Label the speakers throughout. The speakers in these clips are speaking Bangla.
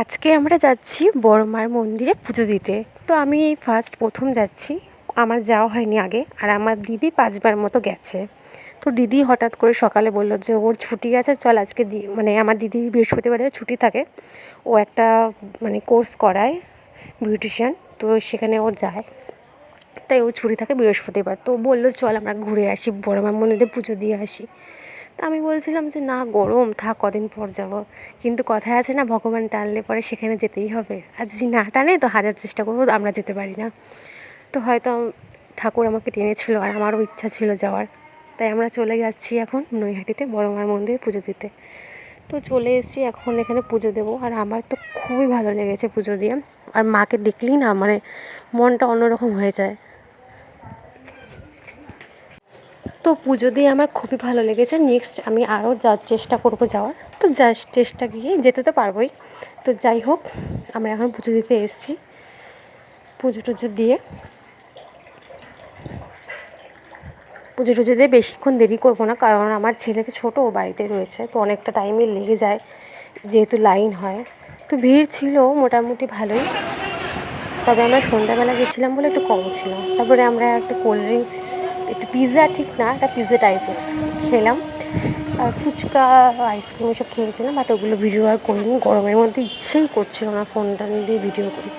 Speaker 1: আজকে আমরা যাচ্ছি বড় মার মন্দিরে পুজো দিতে। তো আমি এই ফার্স্ট প্রথম যাচ্ছি। আমার যাওয়া হয়নি আগে, আর আমার দিদি পাঁচবার মতো গেছে। তো দিদি হঠাৎ করে সকালে বলল যে, ওর ছুটি আছে, চল আজকে মানে আমার দিদি বৃহস্পতিবারে ছুটি থাকে। ও একটা মানে কোর্স করায় বিউটিশিয়ান তো সেখানে ও যায়। তাই ও ছুটি থাকে বৃহস্পতিবার। তো বলল, চল আমরা ঘুরে আসি, বড় মার মন্দিরে পুজো দিয়ে আসি। তা আমি বলছিলাম যে, না, গরম, থাক, কদিন পর যাব। কিন্তু কথায় আছে না, ভগবান টানলে পরে সেখানে যেতেই হবে। আর যদি না টানে, তো হাজার চেষ্টা করব, আমরা যেতে পারি না। তো হয়তো ঠাকুর আমাকে টেনেছিল আর আমারও ইচ্ছা ছিল যাওয়ার। তাই আমরা চলে যাচ্ছি এখন নৈহাটিতে বড়মার মন্দিরে পুজো দিতে। তো চলে এসেছি, এখন এখানে পুজো দেবো। আর আমার তো খুবই ভালো লেগেছে পুজো দিয়ে। আর মাকে দেখলেই না মানে মনটা অন্যরকম হয়ে যায়। তো পুজো দিয়ে আমার খুবই ভালো লেগেছে। নেক্সট আমি আরও যাওয়ার চেষ্টা করব যাওয়ার। তো যা চেষ্টা গিয়ে যেতে তো পারবোই। তো যাই হোক, আমরা এখন পুজো দিতে এসেছি। পুজো টুজো দিয়ে। পুজো টুজো দিয়ে বেশিক্ষণ দেরি করব না, কারণ আমার ছেলে তো ছোটো বাড়িতে রয়েছে, তো অনেকটা টাইমে লেগে যায়, যেহেতু লাইন হয়। তো ভিড় ছিল, মোটামুটি ভালোই। তবে আমরা সন্ধ্যাবেলা গেছিলাম বলে একটু কম ছিল তারপরে আমরা একটা কোল্ড ড্রিঙ্কস একটু পিৎজা ঠিক না, একটা পিৎজা টাইপের খেলাম। আর ফুচকা আইসক্রিম এসব খেয়েছিলাম বাট ওগুলো ভিডিও আর করিনি। গরমের মধ্যে ইচ্ছেই করছিল না ফোনটা দিয়ে ভিডিও করি।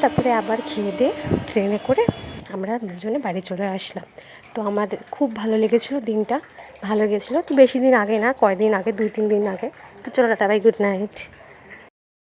Speaker 1: তারপরে আবার খেয়ে দিয়ে ট্রেনে করে আমরা দুজনে বাড়ি চলে আসলাম। তো আমাদের খুব ভালো লেগেছিল দিনটা, ভালো গেছিল। তো বেশি দিন আগে না, কয়দিন আগে, দুই, তিন দিন আগে। তো চলো টাটা বাই গুড নাইট